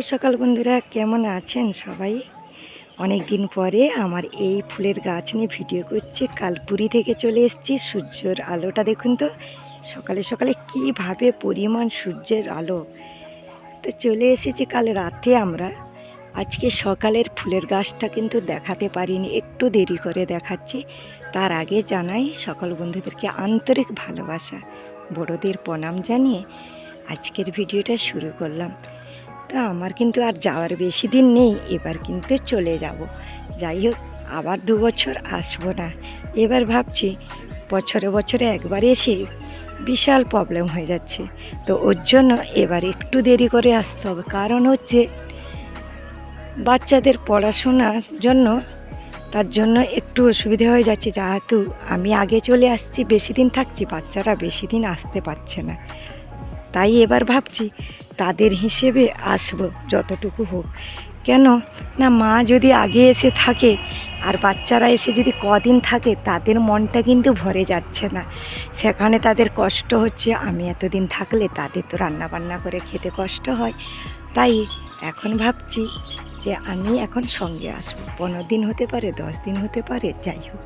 সকাল বন্ধুরা, কেমন আছেন সবাই? অনেক দিন পরে আমার এই ফুলের গাছ নিয়ে ভিডিও করছি, কাল পুরী থেকে চলে এসেছি, সূর্যের আলোটা দেখুন তো, সকালে সকালে কীভাবে পরিমাণ সূর্যের আলো। তো চলে এসেছি কাল রাতে আমরা, আজকে সকালের ফুলের গাছটা কিন্তু দেখাতে পারিনি, একটু দেরি করে দেখাচ্ছি, তার আগে জানাই সকল বন্ধুদেরকে আন্তরিক ভালোবাসা, বড়দের প্রণাম জানিয়ে আজকের ভিডিওটা শুরু করলাম। তা আমার কিন্তু আর যাওয়ার বেশি দিন নেই, এবার কিন্তু চলে যাব। যাই হোক, আবার দু বছর আসব না। এবার ভাবছি, বছরে বছরে একবার এসে বিশাল প্রবলেম হয়ে যাচ্ছে। তো ওর জন্য এবার একটু দেরি করে আসতে হবে। কারণ হচ্ছে, বাচ্চাদের পড়াশোনার জন্য, তার জন্য একটু অসুবিধে হয়ে যাচ্ছে। যেহেতু আমি আগে চলে আসছি, বেশি দিন থাকছি, বাচ্চারা বেশি দিন আসতে পারছে না। তাই এবার ভাবছি তাদের হিসেবে আসব যতটুকু হোক। কেন? না, মা যদি আগে এসে থাকে আর বাচ্চারা এসে যদি কদিন থাকে, তাদের মনটা কিন্তু ভরে যাচ্ছে না। সেখানে তাদের কষ্ট হচ্ছে, আমি এতদিন থাকলে তাদের তো রান্না বান্না করে খেতে কষ্ট হয়। তাই এখন ভাবছি যে আমি এখন সঙ্গে আসব। পনেরো দিন হতে পারে, দশ দিন হতে পারে, যাই হোক।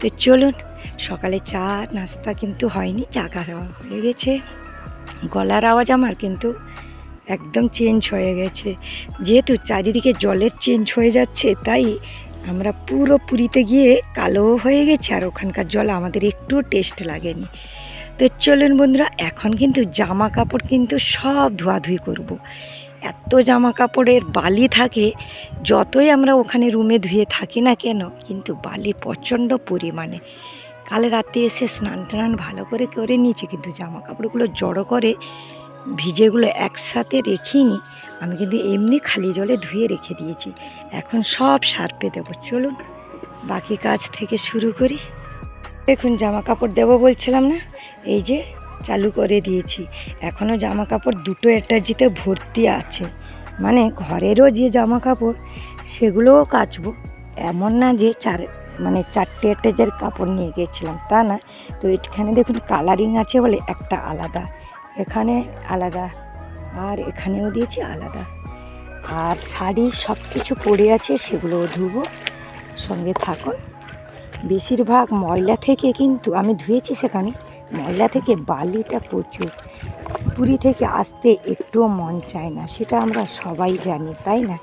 তো চলুন, সকালে চা নাস্তা কিন্তু হয়নি, চা খাওয়া হয়ে গেছে। গলার আওয়াজ আমার কিন্তু একদম চেঞ্জ হয়ে গেছে। যেহেতু চারিদিকে জলের চেঞ্জ হয়ে যাচ্ছে, তাই আমরা পুরো পুরীতে গিয়ে কালো হয়ে গেছে আর ওখানকার জল আমাদের একটুও টেস্ট লাগেনি। তো চলুন বন্ধুরা, এখন কিন্তু জামা কাপড় কিন্তু সব ধোয়াধুয়ি করব। এত জামা কাপড়ের বালি থাকে, যতই আমরা ওখানে রুমে ধুয়ে থাকি না কেন, কিন্তু বালি প্রচণ্ড পরিমাণে। কাল রাতে এসে স্নান টান ভালো করে করে নিয়েছে, কিন্তু জামা কাপড়গুলো জড়ো করে ভিজেগুলো একসাথে রেখিনি আমি কিন্তু এমনি খালি জলে ধুয়ে রেখে দিয়েছি। এখন সব সার্পে দেবো, চলুন। বাকি কাজ থেকে শুরু করি। দেখুন জামা কাপড় দেবো বলছিলাম না? এই যে, চালু করে দিয়েছি। এখনও জামা কাপড় দুটো এটার্জিতে ভর্তি আছে। মানে ঘরেরও যে জামা কাপড় সেগুলোও কাচবো। এমন না যে চার মানে চারটে অ্যাটাচের কাপড় নিয়ে গিয়েছিলাম তা না। তো এখানে দেখুন কালারিং আছে বলে একটা আলাদা। এখানে আলাদা, আর এখানেও দিয়েছি আলাদা। আর শাড়ি সব কিছু পড়ে আছে, সেগুলোও ধুবো। সঙ্গে থাকুন। বেশিরভাগ ময়লা থেকে কিন্তু, আমি ধুয়েছি সেখানে, ময়লা থেকে বালিটা প্রচুর। পুরী থেকে আসতে একটুও মন চায় না, সেটা আমরা সবাই জানি, তাই না?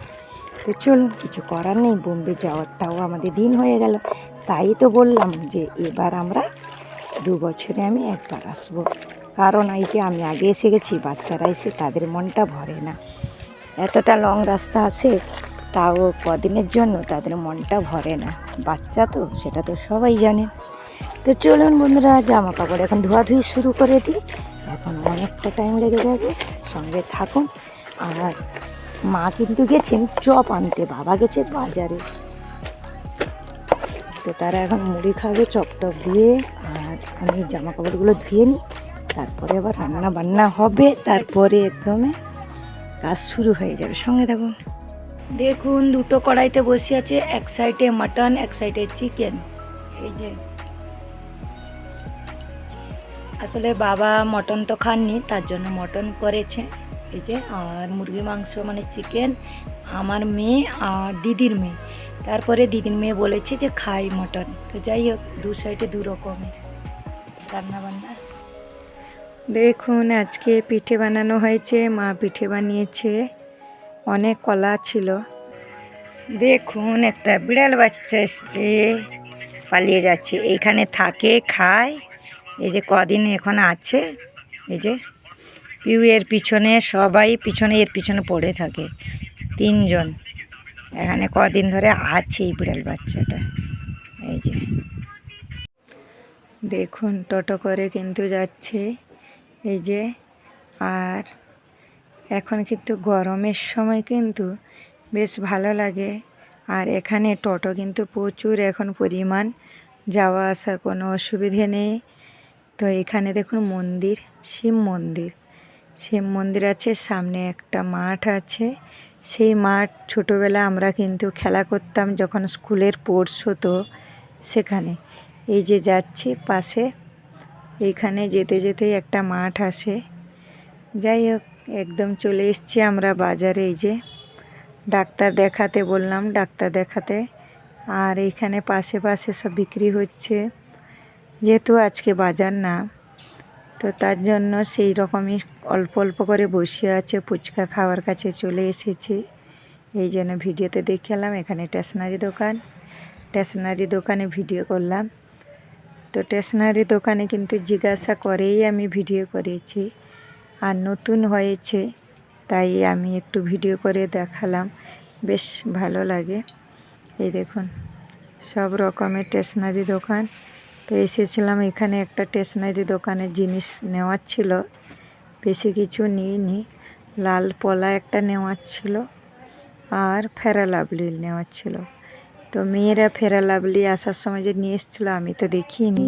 তো চলুন, কিছু করার নেই, বোম্বে যাওয়ারটাও আমাদের দিন হয়ে গেল। তাই তো বললাম যে, এবার আমরা দু বছরে আমি একবার আসব। কারণ এই যে আমি আগে এসে গেছি, বাচ্চারা এসে তাদের মনটা ভরে না। এতটা লং রাস্তা আছে, তাও কদিনের জন্য তাদের মনটা ভরে না। বাচ্চা তো, সেটা তো সবাই জানে। তো চলুন বন্ধুরা জামা কাপড় এখন ধোয়াধুয়ি শুরু করে দিই। এখন অনেকটা টাইম লেগে যাবে, সঙ্গে থাকুন। আর মা কিন্তু গেছেন চপ আনতে, বাবা গেছে বাজারে। তো তারা এখন মুড়ি খাবে, চপ টপ দিয়ে। আর আমি জামা কাপড়গুলো ধুয়ে নিই। তারপরে আবার রান্না বান্না হবে, তারপরে একদমে কাজ শুরু হয়ে যাবে। সঙ্গে দেখুন দেখুন, দুটো কড়াইতে বসে আছে, এক সাইডে মাটন, এক সাইডে চিকেন। এই যে। আসলে বাবা মটন তো খাননি, তার জন্য মটন করেছে। এই যে, আর মুরগি মাংস মানে চিকেন, আমার মেয়ে আর দিদির মেয়ে। তারপরে দিদির মেয়ে বলেছে যে, খাই মটন। তো যাই হোক, দু সাইডে দু রকমের রান্না বান্না। দেখুন, আজকে পিঠে বানানো হয়েছে, মা পিঠে বানিয়েছে। অনেক কলা ছিল। দেখুন, একটা বিড়াল বাচ্চা এসছে। পালিয়ে যাচ্ছে। এইখানে থাকে, খায়। এই যে কদিন এখন আছে, এই যে পিউ এর পিছনে, সবাই পিছনে, এর পিছনে পড়ে থাকে। তিনজন। এখানে কদিন ধরে আছে এই বিড়াল বাচ্চাটা। এই যে। দেখুন, টোটো করে কিন্তু যাচ্ছে। এই যে, আর এখন কিন্তু গরমের সময় কিন্তু বেশ ভালো লাগে। আর এখানে টোটো কিন্তু প্রচুর এখন পরিমাণ। যাওয়া আসার কোনো অসুবিধে নেই। তো এখানে দেখুন মন্দির, শিব মন্দির। শিব মন্দির আছে, সামনে একটা মাঠ আছে। সেই মাঠ ছোটোবেলা আমরা কিন্তু খেলা করতাম যখন স্কুলের স্পোর্টস হতো সেখানে। এই যে যাচ্ছি পাশে এইখানে যেতে যেতে একটা মাঠ আসে যাই হোক, একদম চলে এসেছি আমরা বাজারে এই যে। ডাক্তার দেখাতে বললাম, ডাক্তার দেখাতে। আর এইখানে পাশে পাশে সব বিক্রি হচ্ছে। যেহেতু আজকে বাজার না, তো তার জন্য সেই রকমই অল্প অল্প করে বসে আছে, ফুচকা খাওয়ার কাছে চলে এসেছি। এই জন্য ভিডিওতে দেখালাম এখানে স্টেশনারি দোকান। স্টেশনারি দোকানে ভিডিও করলাম। তো স্টেশনারি দোকানে কিন্তু জিজ্ঞাসা করেই আমি ভিডিও করেছি। আর নতুন হয়েছে, তাই আমি একটু ভিডিও করে দেখালাম। বেশ ভালো লাগে। এই দেখুন, সব রকমের স্টেশনারি দোকান। তো এসেছিলাম, এখানে একটা স্টেশনারি দোকানে জিনিস নেওয়ার ছিল। বেশি কিছু নিইনি। লাল পলা একটা নেওয়ার ছিল। আর ফেরা লাভলি নেওয়ার ছিল। তো মেয়েরা ফেরা লাভলি আসার সময় যে নিয়ে এসেছিল আমি তো দেখিনি।